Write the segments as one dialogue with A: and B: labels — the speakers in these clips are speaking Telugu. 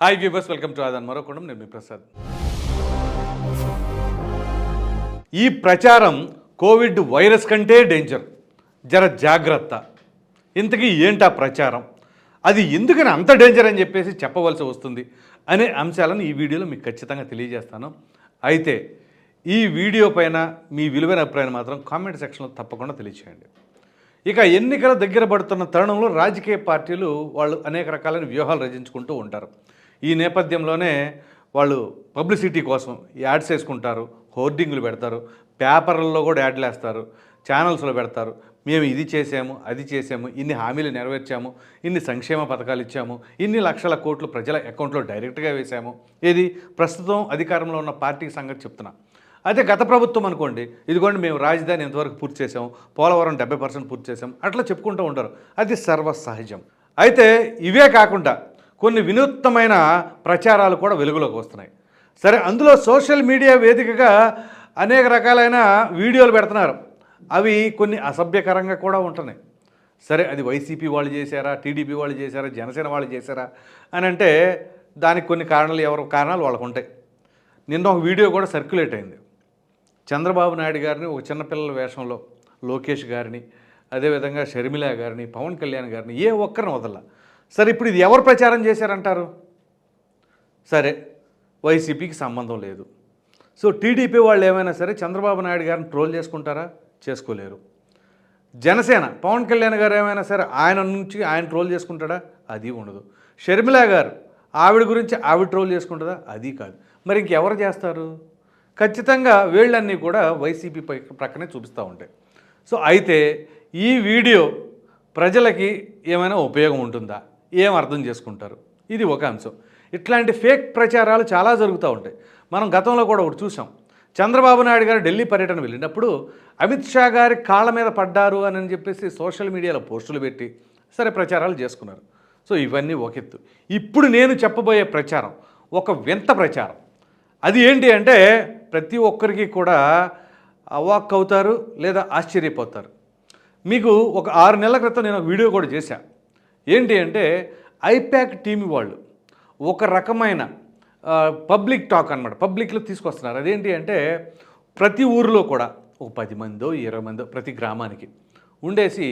A: హాయ్ వ్యూబర్స్ వెల్కమ్ టు ఆదాన్ మరొకడం నేను మీ ప్రసాద్. ఈ ప్రచారం కోవిడ్ వైరస్ కంటే డేంజర్ జర జాగ్రత్త. ఇంతకీ ఏంటా ప్రచారం? అది ఎందుకని అంత డేంజర్ అని చెప్పేసి చెప్పవలసి వస్తుంది అనే అంశాలను ఈ వీడియోలో మీకు ఖచ్చితంగా తెలియజేస్తాను. అయితే ఈ వీడియో పైన మీ విలువైన అభిప్రాయం మాత్రం కామెంట్ సెక్షన్లో తప్పకుండా తెలియచేయండి. ఇక ఎన్నికల దగ్గర పడుతున్న తరుణంలో రాజకీయ పార్టీలు వాళ్ళు అనేక రకాలైన వ్యూహాలు రచించుకుంటూ ఉంటారు. ఈ నేపథ్యంలోనే వాళ్ళు పబ్లిసిటీ కోసం యాడ్స్ వేసుకుంటారు హోర్డింగ్లు పెడతారు పేపర్లలో కూడా యాడ్లు వేస్తారు ఛానల్స్లో పెడతారు. మేము ఇది చేసాము అది చేసాము ఇన్ని హామీలు నెరవేర్చాము ఇన్ని సంక్షేమ పథకాలు ఇచ్చాము ఇన్ని లక్షల కోట్లు ప్రజల అకౌంట్లో డైరెక్ట్గా వేసాము. ఏది? ప్రస్తుతం అధికారంలో ఉన్న పార్టీ సంగతి చెప్తున్నా. అయితే గత ప్రభుత్వం అనుకోండి ఇదిగోండి మేము రాజధాని ఎంతవరకు పూర్తి చేసాము పోలవరం డెబ్బై పర్సెంట్ పూర్తి చేసాం అట్లా చెప్పుకుంటూ ఉంటారు. అది సర్వసహజం. అయితే ఇవే కాకుండా కొన్ని వినూత్నమైన ప్రచారాలు కూడా వెలుగులోకి వస్తున్నాయి. సరే అందులో సోషల్ మీడియా వేదికగా అనేక రకాలైన వీడియోలు పెడుతున్నారు. అవి కొన్ని అసభ్యకరంగా కూడా ఉంటున్నాయి. సరే అది వైసీపీ వాళ్ళు చేశారా టీడీపీ వాళ్ళు చేశారా జనసేన వాళ్ళు చేశారా అని అంటే దానికి కొన్ని కారణాలు ఎవరు కారణాలు వాళ్ళకు ఉంటాయి. నిన్న ఒక వీడియో కూడా సర్క్యులేట్ అయింది. చంద్రబాబు నాయుడు గారిని ఒక చిన్నపిల్లల వేషంలో లోకేష్ గారిని అదేవిధంగా షర్మిల గారిని పవన్ కళ్యాణ్ గారిని ఏ ఒక్కరిని వదల సరే ఇప్పుడు ఇది ఎవరు ప్రచారం చేశారంటారు? సరే వైసీపీకి సంబంధం లేదు. సో టీడీపీ వాళ్ళు ఏమైనా సరే చంద్రబాబు నాయుడు గారిని ట్రోల్ చేసుకుంటారా? చేసుకోలేరు. జనసేన పవన్ కళ్యాణ్ గారు ఏమైనా సరే ఆయన నుంచి ఆయన ట్రోల్ చేసుకుంటాడా? అది ఉండదు. షర్మిల గారు ఆవిడ గురించి ఆవిడ ట్రోల్ చేసుకుంటుందా? అది కాదు. మరి ఇంకెవరు చేస్తారు? ఖచ్చితంగా వీళ్ళన్నీ కూడా వైసీపీ పై ప్రక్కనే చూపిస్తూ ఉంటాయి. సో అయితే ఈ వీడియో ప్రజలకి ఏమైనా ఉపయోగం ఉంటుందా? ఏం అర్థం చేసుకుంటారు? ఇది ఒక అంశం. ఇట్లాంటి ఫేక్ ప్రచారాలు చాలా జరుగుతూ ఉంటాయి. మనం గతంలో కూడా ఒకటి చూసాం చంద్రబాబు నాయుడు గారు ఢిల్లీ పర్యటన వెళ్ళినప్పుడు అమిత్ షా గారి కాళ్ళ మీద పడ్డారు అని చెప్పేసి సోషల్ మీడియాలో పోస్టులు పెట్టి సరే ప్రచారాలు చేసుకున్నారు. సో ఇవన్నీ ఒక ఎత్తు. ఇప్పుడు నేను చెప్పబోయే ప్రచారం ఒక వింత ప్రచారం. అది ఏంటి అంటే ప్రతి ఒక్కరికి కూడా అవాక్ అవుతారు లేదా ఆశ్చర్యపోతారు. మీకు ఒక ఆరు నెలల క్రితం నేను ఒక వీడియో కూడా చేశాను ఏంటి అంటే ఐప్యాక్ టీమ్ వాళ్ళు ఒక రకమైన పబ్లిక్ టాక్ అనమాట పబ్లిక్లో తీసుకొస్తున్నారు. అదేంటి అంటే ప్రతి ఊరిలో కూడా ఒక పది మందో ఇరవై మందో ప్రతి గ్రామానికి ఉండేసి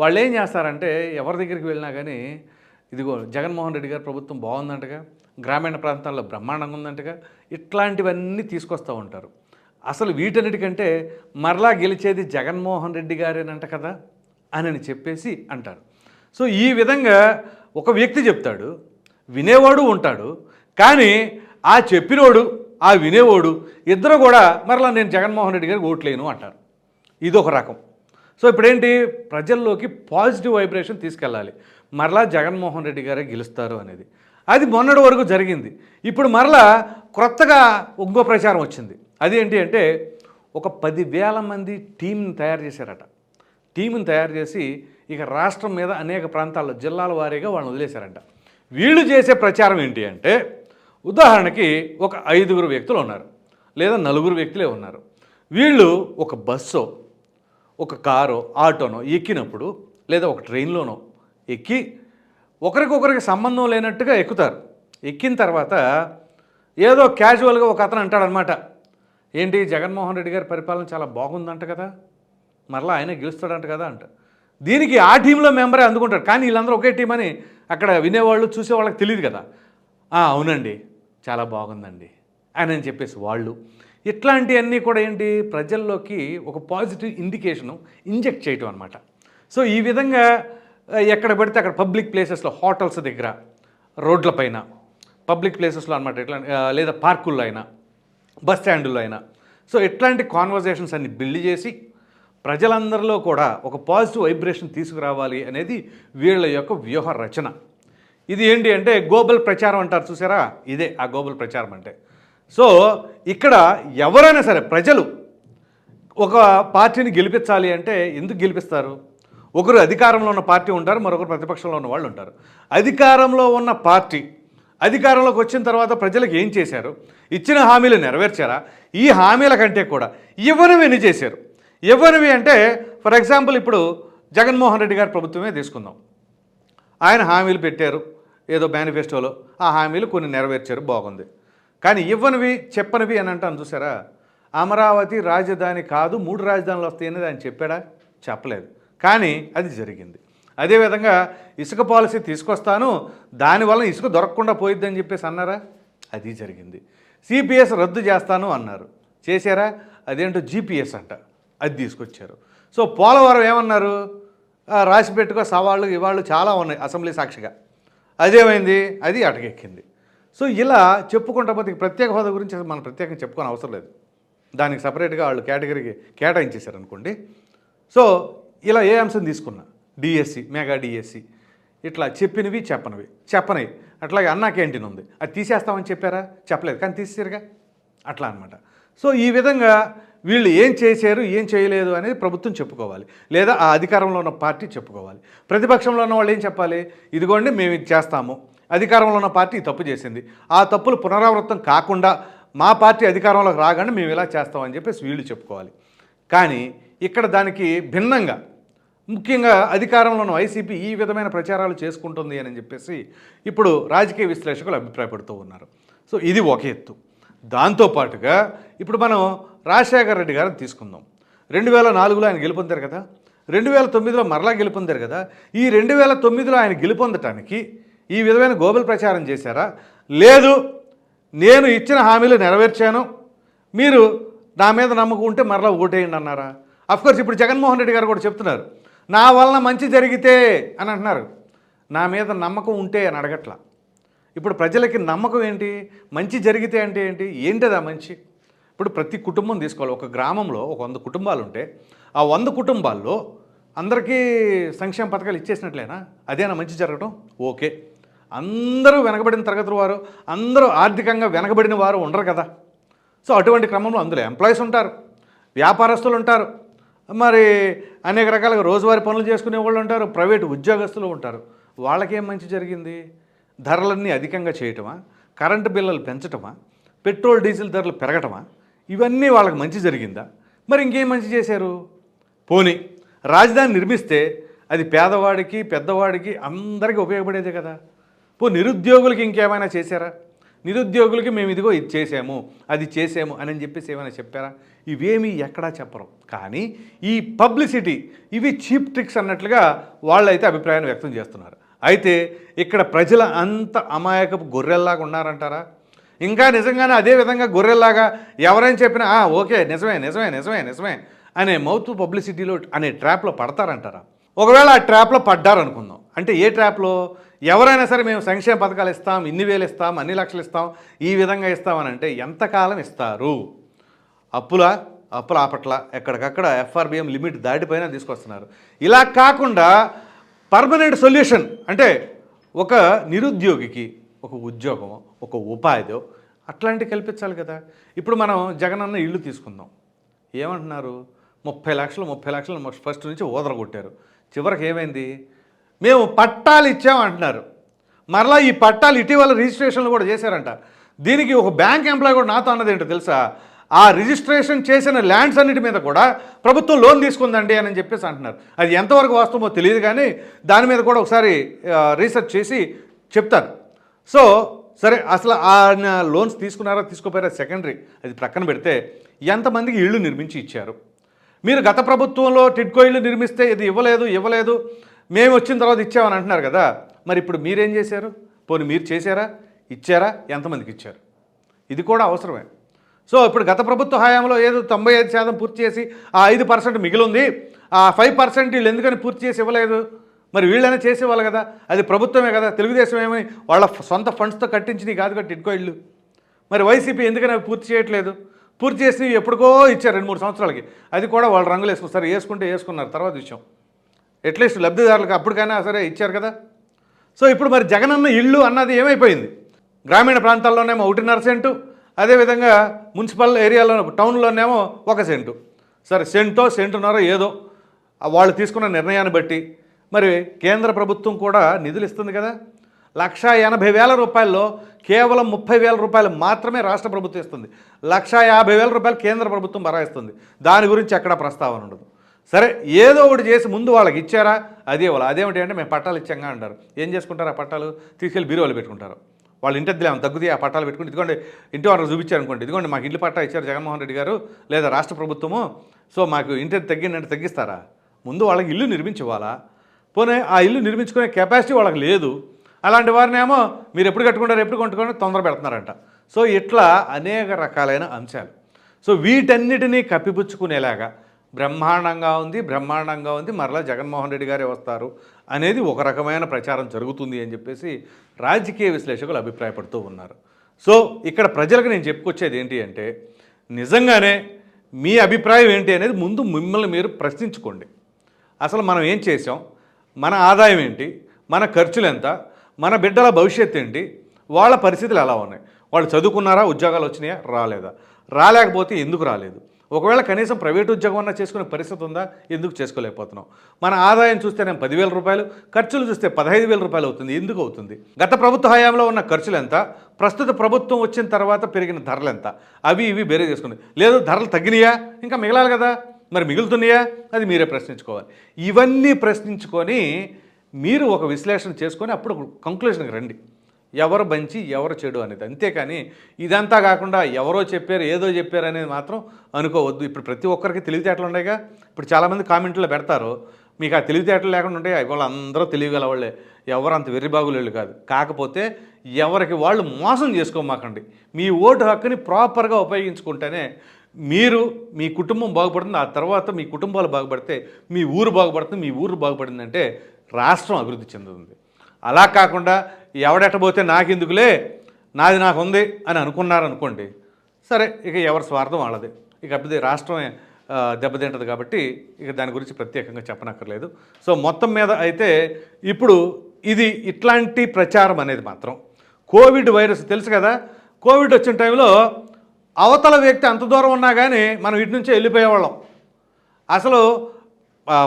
A: వాళ్ళు ఏం చేస్తారంటే ఎవరి దగ్గరికి వెళ్ళినా కానీ ఇదిగో జగన్మోహన్ రెడ్డి గారు ప్రభుత్వం బాగుందంటగా గ్రామీణ ప్రాంతాల్లో బ్రహ్మాండంగా ఉందంటగా ఇట్లాంటివన్నీ తీసుకొస్తూ ఉంటారు. అసలు వీటన్నిటికంటే మరలా గెలిచేది జగన్మోహన్ రెడ్డి గారేనంట కదా అని చెప్పేసి అంటారు. సో ఈ విధంగా ఒక వ్యక్తి చెప్తాడు వినేవాడు ఉంటాడు కానీ ఆ చెప్పినోడు ఆ వినేవాడు ఇద్దరు కూడా మరలా నేను జగన్మోహన్ రెడ్డి గారికి ఓట్లేను అంటారు. ఇది ఒక రకం. సో ఇప్పుడేంటి? ప్రజల్లోకి పాజిటివ్ వైబ్రేషన్ తీసుకెళ్ళాలి. మరలా జగన్మోహన్ రెడ్డి గారే గెలుస్తారు అనేది. అది మొన్నటి వరకు జరిగింది. ఇప్పుడు మరలా క్రొత్తగా ఇంకో ప్రచారం వచ్చింది. అదేంటి అంటే ఒక పదివేల మంది టీంని తయారు చేశారట. టీంని తయారు చేసి ఇక రాష్ట్రం మీద అనేక ప్రాంతాల్లో జిల్లాల వారీగా వాళ్ళని వదిలేశారంట. వీళ్ళు చేసే ప్రచారం ఏంటి అంటే ఉదాహరణకి ఒక ఐదుగురు వ్యక్తులు ఉన్నారు లేదా నలుగురు వ్యక్తులే ఉన్నారు. వీళ్ళు ఒక బస్సో ఒక కారో ఆటోనో ఎక్కినప్పుడు లేదా ఒక ట్రైన్లోనో ఎక్కి ఒకరికొకరికి సంబంధం లేనట్టుగా ఎక్కుతారు. ఎక్కిన తర్వాత ఏదో క్యాజువల్గా ఒక అతను అంటాడనమాట ఏంటి జగన్మోహన్ రెడ్డి గారి పరిపాలన చాలా బాగుందంట కదా మరలా ఆయన గెలుస్తాడంట కదా అంట. దీనికి ఆ టీంలో మెంబరే అందుకుంటారు. కానీ వీళ్ళందరూ ఒకే టీం అని అక్కడ వినేవాళ్ళు చూసేవాళ్ళకి తెలియదు కదా. అవునండి. చాలా బాగుందండి. అని అని చెప్పేసి వాళ్ళు. ఇట్లాంటివన్నీ కూడా ఏంటి? ప్రజల్లోకి ఒక పాజిటివ్ ఇండికేషను ఇంజెక్ట్ చేయటం అనమాట సో ఈ విధంగా ఎక్కడ పడితే అక్కడ పబ్లిక్ ప్లేసెస్లో హోటల్స్ దగ్గర రోడ్లపైన పబ్లిక్ ప్లేసెస్లో అనమాట ఇట్లా లేదా పార్కుల్లో అయినా బస్ స్టాండుల్లో అయినా. సో ఇట్లాంటి కాన్వర్జేషన్స్ అన్ని బిల్డ్ చేసి ప్రజలందరిలో కూడా ఒక పాజిటివ్ వైబ్రేషన్ తీసుకురావాలి అనేది వీళ్ళ యొక్క వ్యూహ రచన. ఇది ఏంటి అంటే గ్లోబల్ ప్రచారం అంటారు చూసారా? ఇదే ఆ గోబల్ ప్రచారం అంటే. సో ఇక్కడ ఎవరైనా సరే ప్రజలు ఒక పార్టీని గెలిపించాలి అంటే ఎందుకు గెలిపిస్తారు? ఒకరు అధికారంలో ఉన్న పార్టీ ఉంటారు మరొకరు ప్రతిపక్షంలో ఉన్న వాళ్ళు ఉంటారు. అధికారంలో ఉన్న పార్టీ అధికారంలోకి వచ్చిన తర్వాత ప్రజలకు ఏం చేశారు? ఇచ్చిన హామీలు నెరవేర్చారా? ఈ హామీల కంటే కూడా ఇవ్వనివి ఎన్ని చేశారు? ఇవ్వనివి అంటే ఫర్ ఎగ్జాంపుల్ ఇప్పుడు జగన్మోహన్ రెడ్డి గారి ప్రభుత్వమే తీసుకుందాం. ఆయన హామీలు పెట్టారు ఏదో మేనిఫెస్టోలో ఆ హామీలు కొన్ని నెరవేర్చారు బాగుంది. కానీ ఇవ్వనివి చెప్పనివి అని అంటాను చూసారా? అమరావతి రాజధాని కాదు మూడు రాజధానులు వస్తాయని ఆయన చెప్పాడా? చెప్పలేదు. కానీ అది జరిగింది. అదేవిధంగా ఇసుక పాలసీ తీసుకొస్తాను దానివల్ల ఇసుక దొరకకుండా పోయిద్దని చెప్పేసి అన్నారా? అది జరిగింది. సిపిఎస్ రద్దు చేస్తాను అన్నారు. చేశారా? అదేంటో జీపీఎస్ అంట. అది తీసుకొచ్చారు. సో పోలవరం ఏమన్నారు? రాసి పెట్టుకో సవాళ్ళు ఇవాళ్ళు చాలా ఉన్నాయి అసెంబ్లీ సాక్షిగా. అదేమైంది? అది అటకెక్కింది. సో ఇలా చెప్పుకుంటా పోతే ప్రత్యేక హోదా గురించి మనం ప్రత్యేకంగా చెప్పుకోని అవసరం లేదు. దానికి సపరేట్గా వాళ్ళు కేటగిరీకి కేటాయించేశారు అనుకోండి సో ఇలా ఏ అంశం తీసుకున్నా? DSC mega DSC. ఇట్లా చెప్పినవి చెప్పనివి. చెప్పనవి అట్లాగే అన్నా క్యాంటీన్ ఉంది. అది తీసేస్తామని చెప్పారా? చెప్పలేదు. కానీ తీసేసారుగా అట్లా అనమాట సో ఈ విధంగా వీళ్ళు ఏం చేశారు ఏం చేయలేదు అనేది ప్రభుత్వం చెప్పుకోవాలి. లేదా ఆ అధికారంలో ఉన్న పార్టీ చెప్పుకోవాలి. ప్రతిపక్షంలో ఉన్న వాళ్ళు ఏం చెప్పాలి? ఇదిగోండి మేము ఇది చేస్తాము. అధికారంలో ఉన్న పార్టీ తప్పు చేసింది. ఆ తప్పులు పునరావృతం కాకుండా మా పార్టీ అధికారంలోకి రాగానే మేము ఇలా చేస్తామని చెప్పేసి వీళ్ళు చెప్పుకోవాలి. కానీ ఇక్కడ దానికి భిన్నంగా ముఖ్యంగా అధికారంలో ఉన్న వైసీపీ ఈ విధమైన ప్రచారాలు చేసుకుంటుంది అని చెప్పేసి ఇప్పుడు రాజకీయ విశ్లేషకులు అభిప్రాయపడుతూ ఉన్నారు. సో ఇది ఒక ఎత్తు. దాంతోపాటుగా ఇప్పుడు మనం రాజశేఖర రెడ్డి గారిని తీసుకుందాం. రెండు వేల నాలుగులో ఆయన గెలుపొందారు కదా. రెండు వేల తొమ్మిదిలో మరలా గెలుపొందారు కదా. ఈ రెండు వేల తొమ్మిదిలో ఆయన గెలుపొందటానికి ఈ విధమైన గోబల్ ప్రచారం చేశారా? లేదు. నేను ఇచ్చిన హామీలు నెరవేర్చాను. మీరు నా మీద నమ్మకం ఉంటే మరలా ఓటేయండి అన్నారా? అఫ్కోర్స్ ఇప్పుడు జగన్మోహన్ రెడ్డి గారు కూడా చెప్తున్నారు. నా వలన మంచి జరిగితే అని అంటున్నారు. నా మీద నమ్మకం ఉంటే అని అడగట్లా. ఇప్పుడు ప్రజలకి నమ్మకం ఏంటి? మంచి జరిగితే అంటే ఏంటి? ఏంటిదా మంచి? ఇప్పుడు ప్రతి కుటుంబం తీసుకోవాలి. ఒక గ్రామంలో ఒక వంద కుటుంబాలు ఉంటే ఆ వంద కుటుంబాల్లో అందరికీ సంక్షేమ పథకాలు ఇచ్చేసినట్లేనా? అదేనా మంచి జరగడం ఓకే. అందరూ వెనకబడిన తరగతుల వారు అందరూ ఆర్థికంగా వెనకబడిన వారు ఉండరు కదా. సో అటువంటి క్రమంలో అందులో ఎంప్లాయీస్ ఉంటారు వ్యాపారస్తులు ఉంటారు మరి అనేక రకాలుగా రోజువారీ పనులు చేసుకునే వాళ్ళు ఉంటారు ప్రైవేటు ఉద్యోగస్తులు ఉంటారు. వాళ్ళకేం మంచి జరిగింది? ధరలన్నీ అధికంగా చేయటమా? కరెంటు బిల్లులు పెంచటమా? పెట్రోల్ డీజిల్ ధరలు పెరగటమా? ఇవన్నీ వాళ్ళకి మంచి జరిగిందా? మరి ఇంకేం మంచి చేశారు? పోనీ రాజధాని నిర్మిస్తే అది పేదవాడికి పెద్దవాడికి అందరికీ ఉపయోగపడేదే కదా. పో నిరుద్యోగులకి ఇంకేమైనా చేశారా? నిరుద్యోగులకి మేము ఇదిగో ఇది చేసాము అది చేసాము అని చెప్పేసి ఏమైనా చెప్పారా? ఇవేమీ ఎక్కడా చెప్పరు. కానీ ఈ పబ్లిసిటీ ఇవి చీప్ ట్రిక్స్ అన్నట్లుగా వాళ్ళైతే అభిప్రాయాన్ని వ్యక్తం చేస్తున్నారు. అయితే ఇక్కడ ప్రజల అంత అమాయకపు గొర్రెల్లాగా ఉన్నారంటారా? ఇంకా నిజంగానే అదే విధంగా గొర్రెల్లాగా ఎవరైనా చెప్పినా "ఆ, ఓకే నిజమే నిజమే నిజమే నిజమే అనే మౌత్ పబ్లిసిటీలో అనే ట్రాప్లో పడతారంటారా? ఒకవేళ ఆ ట్రాప్లో పడ్డారనుకుందాం. అంటే ఏ ట్రాప్లో? ఎవరైనా సరే మేము సంక్షేమ పథకాలు ఇస్తాం ఇన్ని వేలు ఇస్తాం అన్ని లక్షలు ఇస్తాం ఈ విధంగా ఇస్తామని అంటే ఎంతకాలం ఇస్తారు? అప్పుల? అప్పుల ఆపట్ల ఎక్కడికక్కడ ఎఫ్ఆర్బిఎం లిమిట్ దాటిపోయినా తీసుకొస్తున్నారు. ఇలా కాకుండా పర్మనెంట్ సొల్యూషన్ అంటే ఒక నిరుద్యోగికి ఒక ఉద్యోగమో ఒక ఉపాధిో అట్లాంటివి కల్పించాలి కదా. ఇప్పుడు మనం జగనన్న ఇల్లు తీసుకుందాం. ఏమంటున్నారు? ముప్పై లక్షలు ముప్పై లక్షలు ఫస్ట్ నుంచి ఓదరగొట్టారు చివరికి ఏమైంది? మేము పట్టాలు ఇచ్చామంటున్నారు మరలా ఈ పట్టాలు ఇటీవల రిజిస్ట్రేషన్లు కూడా చేశారంట. దీనికి ఒక బ్యాంక్ ఎంప్లాయ్ కూడా నాతో అన్నది ఏంటో తెలుసా? ఆ రిజిస్ట్రేషన్ చేసిన ల్యాండ్స్ అన్నిటి మీద కూడా ప్రభుత్వం లోన్ తీసుకుందండి అని చెప్పేసి అంటున్నారు. అది ఎంతవరకు వాస్తవమో తెలియదు కానీ దాని మీద కూడా ఒకసారి రీసెర్చ్ చేసి చెప్తాను. సో సరే అసలు ఆయన లోన్స్ తీసుకున్నారా తీసుకోపోయారా సెకండరీ. అది ప్రక్కన పెడితే ఎంతమందికి ఇళ్ళు నిర్మించి ఇచ్చారు. మీరు గత ప్రభుత్వంలో టిడ్కో ఇళ్ళు నిర్మిస్తే ఇది ఇవ్వలేదు ఇవ్వలేదు. మేము వచ్చిన తర్వాత ఇచ్చామని అంటున్నారు కదా. మరి ఇప్పుడు మీరేం చేశారు? పోనీ మీరు చేశారా? ఇచ్చారా? ఎంతమందికి ఇచ్చారు? ఇది కూడా అవసరమే. సో ఇప్పుడు గత ప్రభుత్వ హయాంలో ఏదో తొంభై ఐదు శాతం పూర్తి చేసి ఆ ఐదు పర్సెంట్ మిగిలింది. ఆ ఫైవ్ పర్సెంట్ వీళ్ళు ఎందుకని పూర్తి చేసి ఇవ్వలేదు? మరి వీళ్ళైనా చేసేవాళ్ళు కదా? అది ప్రభుత్వమే కదా? తెలుగుదేశం ఏమని వాళ్ళ సొంత ఫండ్స్తో కట్టించినవి కాదు కదా టిడ్కో ఇళ్ళు? మరి వైసీపీ ఎందుకని పూర్తి చేయట్లేదు? పూర్తి చేసి ఎప్పటికో ఇచ్చారు రెండు మూడు సంవత్సరాలకి. అది కూడా వాళ్ళు రంగులు వేసుకొస్తారు వేసుకుంటే వేసుకున్నారు తర్వాత విషయం. అట్లీస్ట్ లబ్ధిదారులకు అప్పటికైనా సరే ఇచ్చారు కదా? సో ఇప్పుడు మరి జగనన్న ఇల్లు అన్నది ఏమైపోయింది? గ్రామీణ ప్రాంతాల్లోనేమో ఒకటిన్నర సెంటు అదేవిధంగా మున్సిపల్ ఏరియాలో టౌన్లోనేమో ఒక సెంటు. సరే సెంటో సెంటున్నారో ఏదో వాళ్ళు తీసుకున్న నిర్ణయాన్ని బట్టి మరి కేంద్ర ప్రభుత్వం కూడా నిధులు ఇస్తుంది కదా. లక్షా ఎనభై వేల రూపాయల్లో కేవలం ముప్పై వేల రూపాయలు మాత్రమే రాష్ట్ర ప్రభుత్వం ఇస్తుంది. లక్షా యాభై వేల రూపాయలు కేంద్ర ప్రభుత్వం బరాయిస్తుంది దాని గురించి ఎక్కడ ప్రస్తావన ఉండదు. సరే ఏదో ఒకటి చేసి ముందు వాళ్ళకి ఇచ్చారా? అదే వాళ్ళు అదేమిటి అంటే మేము పట్టాలు ఇచ్చాంగా అంటారు. ఏం చేసుకుంటారు ఆ పట్టాలు? తీసుకెళ్ళి బీరువాలు పెట్టుకుంటారు. వాళ్ళు ఇంటి ఏమైనా తగ్గుతాయి? ఆ పట్టాలు పెట్టుకుని ఇదిగోండి ఇంటి వాళ్ళు చూపించారు అనుకోండి ఇదిగోండి మాకు ఇంటి పట్టా ఇచ్చారు జగన్మోహన్ రెడ్డి గారు లేదా రాష్ట్ర ప్రభుత్వము. సో మాకు ఇంటి తగ్గిందంటే తగ్గిస్తారా? ముందు వాళ్ళకి ఇల్లు నిర్మించుకోవాలా పోనీ ఆ ఇల్లు నిర్మించుకునే కెపాసిటీ వాళ్ళకి లేదు. అలాంటి వారినేమో మీరు ఎప్పుడు కట్టుకుంటారు ఎప్పుడు కొట్టుకుంటారు తొందర పెడుతున్నారంట. సో ఇట్లా అనేక రకాలైన అంశాలు. సో వీటన్నిటినీ కప్పిపుచ్చుకునేలాగా బ్రహ్మాండంగా ఉంది బ్రహ్మాండంగా ఉంది మరలా జగన్మోహన్ రెడ్డి గారే వస్తారు అనేది ఒక రకమైన ప్రచారం జరుగుతుంది అని చెప్పేసి రాజకీయ విశ్లేషకులు అభిప్రాయపడుతూ ఉన్నారు. సో ఇక్కడ ప్రజలకు నేను చెప్పుకొచ్చేది ఏంటి అంటే నిజంగానే మీ అభిప్రాయం ఏంటి అనేది ముందు మిమ్మల్ని మీరు ప్రశ్నించుకోండి. అసలు మనం ఏం చేసాం మన ఆదాయం ఏంటి? మన ఖర్చులు ఎంత? మన బిడ్డల భవిష్యత్తు ఏంటి? వాళ్ళ పరిస్థితులు ఎలా ఉన్నాయి? వాళ్ళు చదువుకున్నారా? ఉద్యోగాలు వచ్చినాయా? రాలేదా? రాలేకపోతే ఎందుకు రాలేదు? ఒకవేళ కనీసం ప్రైవేట్ ఉద్యోగం అన్నా చేసుకునే పరిస్థితి ఉందా? ఎందుకు చేసుకోలేకపోతున్నాం మన ఆదాయం చూస్తే నేను పదివేల రూపాయలు ఖర్చులు చూస్తే పదహైదు వేల రూపాయలు అవుతుంది. ఎందుకు అవుతుంది? గత ప్రభుత్వ హయాంలో ఉన్న ఖర్చులు ఎంత? ప్రస్తుత ప్రభుత్వం వచ్చిన తర్వాత పెరిగిన ధరలు ఎంత? అవి ఇవి బేరే చేసుకుంది. లేదు ధరలు తగ్గినాయా? ఇంకా మిగలాలి కదా. మరి మిగులుతున్నాయా? అది మీరే ప్రశ్నించుకోవాలి. ఇవన్నీ ప్రశ్నించుకొని మీరు ఒక విశ్లేషణ చేసుకొని అప్పుడు కంక్లూషన్కి రండి. ఎవరు మంచి ఎవరు చెడు అనేది. అంతేకాని ఇదంతా కాకుండా ఎవరో చెప్పారు ఏదో చెప్పారు అనేది మాత్రం అనుకోవద్దు. ఇప్పుడు ప్రతి ఒక్కరికి తెలివితేటలు ఉన్నాయిగా. ఇప్పుడు చాలామంది కామెంట్లో పెడతారు మీకు ఆ తెలివితేటలు లేకుండా ఉంటాయి? ఇవాళ అందరూ తెలియగల వాళ్ళే ఎవరు అంత వెర్రిబాగులేళ్ళు కాదు. కాకపోతే ఎవరికి వాళ్ళు మోసం చేసుకోమాకండి. మీ ఓటు హక్కుని ప్రాపర్గా ఉపయోగించుకుంటేనే మీరు మీ కుటుంబం బాగుపడుతుంది ఆ తర్వాత మీ కుటుంబాలు బాగుపడితే మీ ఊరు బాగుపడుతుంది మీ ఊరు బాగుపడిందంటే రాష్ట్రం అభివృద్ధి చెందుతుంది. అలా కాకుండా ఎవడెట్టబోతే నాకెందుకులే నాది నాకు ఉంది అని అనుకున్నారనుకోండి సరే ఇక ఎవరి స్వార్థం వాళ్ళది. ఇక అప్పుడు రాష్ట్రమే దెబ్బతింటది కాబట్టి ఇక దాని గురించి ప్రత్యేకంగా చెప్పనక్కర్లేదు. సో మొత్తం మీద అయితే ఇప్పుడు ఇది ఇట్లాంటి ప్రచారం అనేది మాత్రం. కోవిడ్ వైరస్ తెలుసు కదా కోవిడ్ వచ్చిన టైంలో అవతల వ్యక్తి అంత దూరం ఉన్నా కానీ మనం ఇటు నుంచే వెళ్ళిపోయేవాళ్ళం. అసలు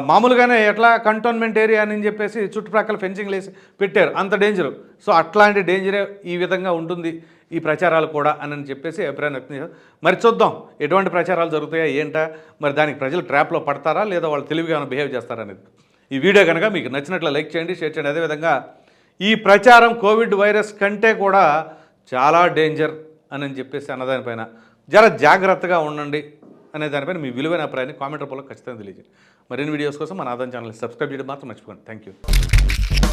A: మామూలుగానే ఎట్లా కంటోన్మెంట్ ఏరియా అని చెప్పేసి చుట్టుప్రక్కల ఫెన్సింగ్ వేసి పెట్టారు. అంత డేంజర్. సో అట్లాంటి డేంజరే ఈ విధంగా ఉంటుంది ఈ ప్రచారాలు కూడా అని చెప్పేసి అభిప్రాయం వ్యక్తం చేశారు. మరి చూద్దాం ఎటువంటి ప్రచారాలు జరుగుతాయా ఏంటా? మరి దానికి ప్రజలు ట్రాప్లో పడతారా లేదా వాళ్ళు తెలివిగా ఏమైనా బిహేవ్ చేస్తారా అనేది. ఈ వీడియో కనుక మీకు నచ్చినట్లు లైక్ చేయండి షేర్ చేయండి. అదేవిధంగా ఈ ప్రచారం కోవిడ్ వైరస్ కంటే కూడా చాలా డేంజర్. అని చెప్పేసి అన్నదానిపైన. జర జాగ్రత్తగా ఉండండి అనే దానిపైన మీ విలువైన అభిప్రాయాన్ని కామెంట్ రూపంలో ఖచ్చితంగా తెలియజేయండి. మరిన్ని వీడియోస్ కోసం మన ఆదాయం ఛానల్ సబ్స్క్రైబ్ చేయడం మాత్రం మర్చిపోండి థ్యాంక్ యూ